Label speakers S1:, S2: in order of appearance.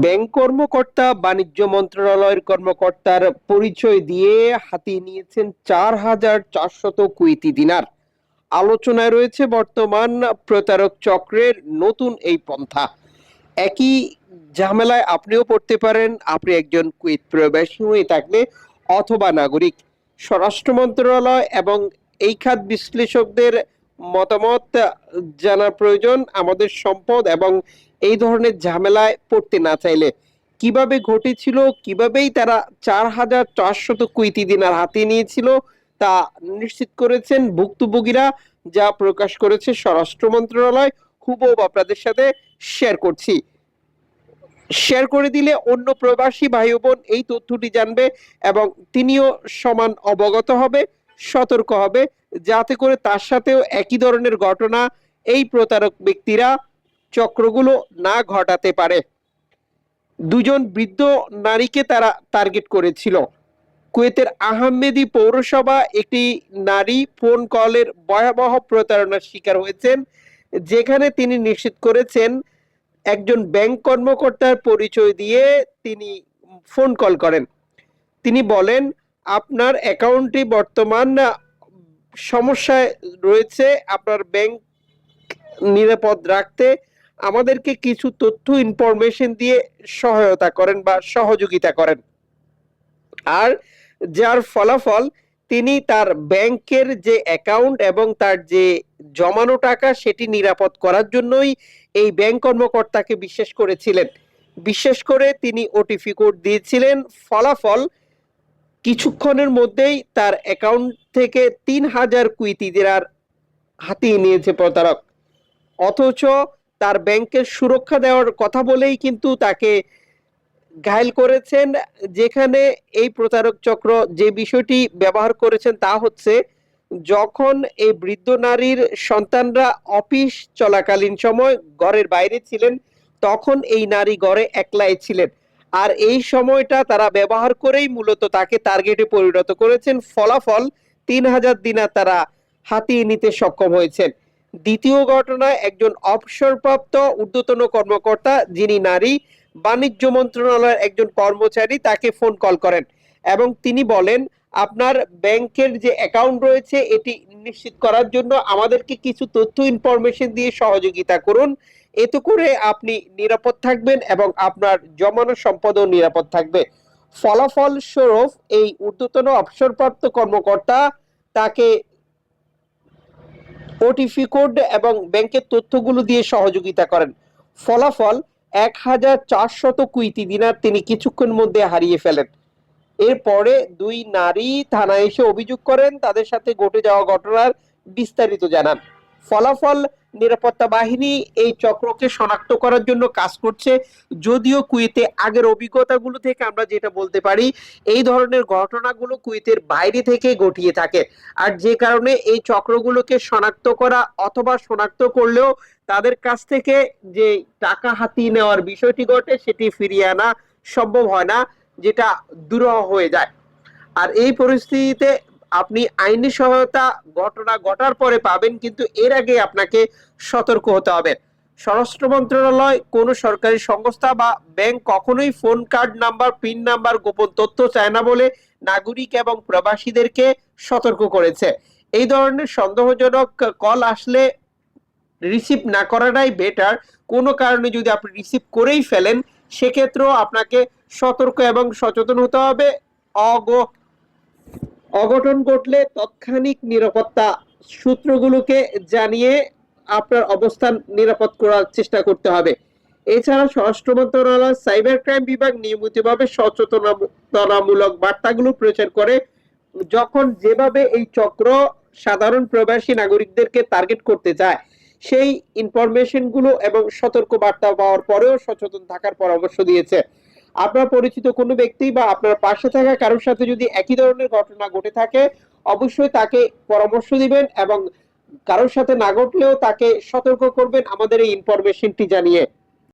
S1: Bank কর্মকর্তা, বাণিজ্য মন্ত্রণালয়ের কর্মকর্তার পরিচয় দিয়ে হাতিয়ে নিয়েছেন চার হাজার চারশত কুইতি দিনার। আলোচনায় রয়েছে বর্তমান প্রতারক চক্রের নতুন এই পন্থা। একই ঝামেলায় আপনিও পড়তে পারেন, আপনি একজন কুইত প্রবাসী হয়ে থাকলে অথবা নাগরিক। স্বরাষ্ট্র মন্ত্রণালয় এবং এই খাত বিশ্লেষকদের মতামত জানা প্রয়োজন, আমাদের সম্পদ এবং এই ধরনের ঝামেলায় পড়তে না চাইলে। কীভাবে ঘটেছিল, কিভাবেই তারা চার হাজার চারশত কুইতি দিনার হাতিয়ে নিয়েছিল, তা নিশ্চিত করেছেন ভুক্তভোগীরা, যা প্রকাশ করেছে স্বরাষ্ট্র মন্ত্রণালয়। হুবহু আপনাদের সাথে শেয়ার করছি। শেয়ার করে দিলে অন্য প্রবাসী ভাই বোন এই তথ্যটি জানবে এবং তিনিও সমান অবগত হবে, সতর্ক হবে। যাতে করে তার সাথেও একই ধরনের ঘটনা এই প্রতারক ব্যক্তিরা চক্রগুলো না ঘটাতে পারে। দুজন বৃদ্ধ নারীকে তারা টার্গেট করেছিল। কুয়েতের আহমেদি পৌরসভা একটি নারী ফোন কলের ভয়াবহ প্রতারণার শিকার হয়েছেন, যেখানে তিনি নিশ্চিত করেছেন একজন ব্যাংক কর্মকর্তার পরিচয় দিয়ে তিনি ফোন কল করেন। তিনি বলেন, আপনার অ্যাকাউন্টটি বর্তমান সমস্যায় রয়েছে, আপনার ব্যাংক নিরাপদ রাখতে আমাদেরকে কিছু তথ্য ইনফরমেশন দিয়ে সহায়তা করেন বা সহযোগিতা করেন। আর যার ফলাফল, তিনি তার ব্যাংকের যে অ্যাকাউন্ট এবং তার যে জমানো টাকা, সেটি নিরাপদ করার জন্যই এই ব্যাংক কর্মকর্তাকে বিশ্বাস করেছিলেন। বিশেষ করে তিনি ওটিপি কোড দিয়েছিলেন। ফলাফল, কিছুক্ষণের মধ্যেই তার অ্যাকাউন্ট থেকে তিন হাজার কুইতি দিনার হাতিয়ে নিয়েছে প্রতারক। অথচ তার ব্যাংকের সুরক্ষা দেওয়ার কথা বলেই কিন্তু তাকে ঘায়ল করেছেন। যেখানে এই প্রতারক চক্র যে বিষয়টি ব্যবহার করেছেন তা হচ্ছে, যখন এই বৃদ্ধ নারীর সন্তানরা অফিস চলাকালীন সময় ঘরের বাইরে ছিলেন, তখন এই নারী ঘরে একলাই ছিলেন। আর এই সময়টা তারা ব্যবহার করেই মূলত তাকে টার্গেটে পরিণত করেছেন। ফলাফল তিন হাজার দিনা তারা হাতিয়ে নিতে সক্ষম হয়েছেন। দ্বিতীয় ঘটনায় একজন অবসরপ্রাপ্ত ঊর্ধ্বতন কর্মকর্তা, যিনি নারী, বাণিজ্য মন্ত্রণালয়ের একজন কর্মচারী, তাকে ফোন কল করেন এবং তিনি বলেন, আপনার ব্যাংকের যে অ্যাকাউন্ট রয়েছে, এটি নিশ্চিত করার জন্য আমাদেরকে কিছু তথ্য ইনফরমেশন দিয়ে সহযোগিতা করুন। এতে করে আপনি নিরাপদ থাকবেন এবং আপনার জমানো সম্পদও নিরাপদ থাকবে। ফলাফল স্বরূপ এই ঊর্ধ্বতন অবসরপ্রাপ্ত কর্মকর্তা তাকে ওটিপি কোড এবং ব্যাংকের তথ্যগুলো দিয়ে সহযোগিতা করেন। ফলাফল এক হাজার চারশত কুইতি দিনার তিনি কিছুক্ষণ মধ্যে হারিয়ে ফেলেন। এরপরে দুই নারী থানায় এসে অভিযোগ করেন, তাদের সাথে ঘটে যাওয়া ঘটনার বিস্তারিত জানান। ফলাফল, নিরাপত্তা বাহিনী এই চক্রকে শনাক্ত করার জন্য কাজ করছে। যদিও কুয়েতে আগের অভিজ্ঞতাগুলো থেকে আমরা যেটা বলতে পারি, এই ধরনের ঘটনাগুলো কুয়েতের বাইরে থেকে ঘটিয়ে থাকে। আর যে কারণে এই চক্রগুলোকে শনাক্ত করা অথবা শনাক্ত করলেও তাদের কাছ থেকে যে টাকা হাতিয়ে নেওয়ার বিষয়টি ঘটে, সেটি ফিরিয়ে আনা সম্ভব হয় না, যেটা দুরূহ হয়ে যায়। আর এই পরিস্থিতিতে আপনি আইনি সহায়তা ঘটনা ঘটার পরে পাবেন, কিন্তু এর আগে আপনাকে সতর্ক হতে হবে। স্বরাষ্ট্র মন্ত্রণালয়, কোন সরকারি সংস্থা বা ব্যাংক কখনোই phone card number, pin number, গোপন তথ্য চায় না বলে নাগরিক এবং প্রবাসীদেরকে সতর্ক করেছে। এই ধরনের সন্দেহজনক কল আসলে রিসিভ না করাটাই বেটার। কোনো কারণে যদি আপনি রিসিভ করেই ফেলেন, সেক্ষেত্রেও আপনাকে সতর্ক এবং সচেতন হতে হবে। অগ অঘটন ঘটলে তাৎক্ষণিক নিরাপত্তা সূত্রগুলোকে জানিয়ে আপনার অবস্থান নিরাপদ করার চেষ্টা করতে হবে। এছাড়া স্বরাষ্ট্র মন্ত্রণালয়, সাইবার ক্রাইম বিভাগ নিয়মিতভাবে সচেতনতামূলক বার্তাগুলো প্রচার করে, যখন যেভাবে এই চক্র সাধারণ প্রবাসী নাগরিকদেরকে টার্গেট করতে চায় সেই ইনফরমেশনগুলো এবং সতর্ক বার্তা পাওয়ার পরেও সচেতন থাকার পরামর্শ দিয়েছে। আপনার পরিচিত কোনো ব্যক্তি বা আপনার পাশে থাকা কারোর সাথে যদি একই ধরনের ঘটনা ঘটে থাকে, অবশ্যই তাকে পরামর্শ দিবেন এবং কারোর সাথে না ঘটলেও তাকে সতর্ক করবেন আমাদের এই ইনফরমেশনটি জানিয়ে।